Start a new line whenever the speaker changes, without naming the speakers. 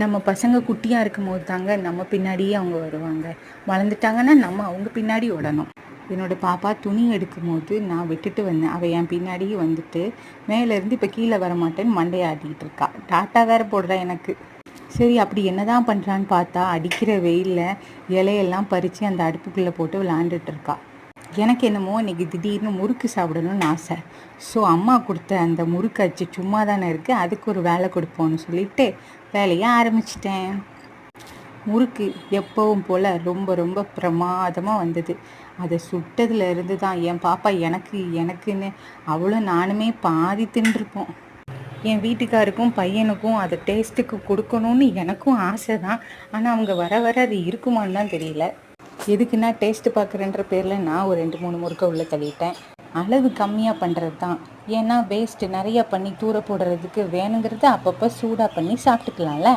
நம்ம பசங்க குட்டியாக இருக்கும் போது தாங்க நம்ம பின்னாடியே அவங்க வருவாங்க. வளர்ந்துட்டாங்கன்னா நம்ம அவங்க பின்னாடி ஓடணும். என்னோடய பாப்பா துணி எடுக்கும் போது நான் விட்டுட்டு வந்தேன். அவள் என் பின்னாடியே வந்துட்டு மேலேருந்து இப்போ கீழே வர மாட்டேன்னு மண்டையை இருக்கா. டாட்டா வேறு போடுறா எனக்கு. சரி அப்படி என்னதான் பண்ணுறான்னு பார்த்தா அடிக்கிற வெயிலில் இலையெல்லாம் பறித்து அந்த அடுப்புக்குள்ளே போட்டு விளாண்டுட்டு இருக்கா. எனக்கு என்னமோ இன்றைக்கி திடீர்னு முறுக்கு சாப்பிடணும்னு ஆசை. ஸோ அம்மா கொடுத்த அந்த முறுக்கு அச்சு சும்மா தானே இருக்குது அதுக்கு ஒரு வேலை கொடுப்போம்னு சொல்லிட்டு வேலையை ஆரம்பிச்சிட்டேன். முறுக்கு எப்பவும் போல் ரொம்ப ரொம்ப பிரமாதமாக வந்தது. அதை சுட்டதுல இருந்து தான் என் பாப்பா எனக்கு எனக்குன்னு அவ்வளோ நானுமே பாதி தின்றுருப்போம் என் வீட்டுக்காருக்கும் பையனுக்கும் அதை டேஸ்ட்டுக்கு கொடுக்கணும்னு எனக்கும் ஆசை தான். ஆனால் அவங்க வர வர அது இருக்குமான்னு தான் தெரியல. எதுக்குன்னா டேஸ்ட்டு பார்க்குறேன்ற பேரில் நான் ஒரு ரெண்டு மூணு முறுக்கை உள்ளே தள்ளிட்டேன். அளவு கம்மியாக பண்ணுறது தான். ஏன்னா வேஸ்ட்டு நிறையா பண்ணி தூர போடுறதுக்கு வேணுங்கிறத அப்பப்போ சூடாக பண்ணி சாப்பிட்டுக்கலாம்ல.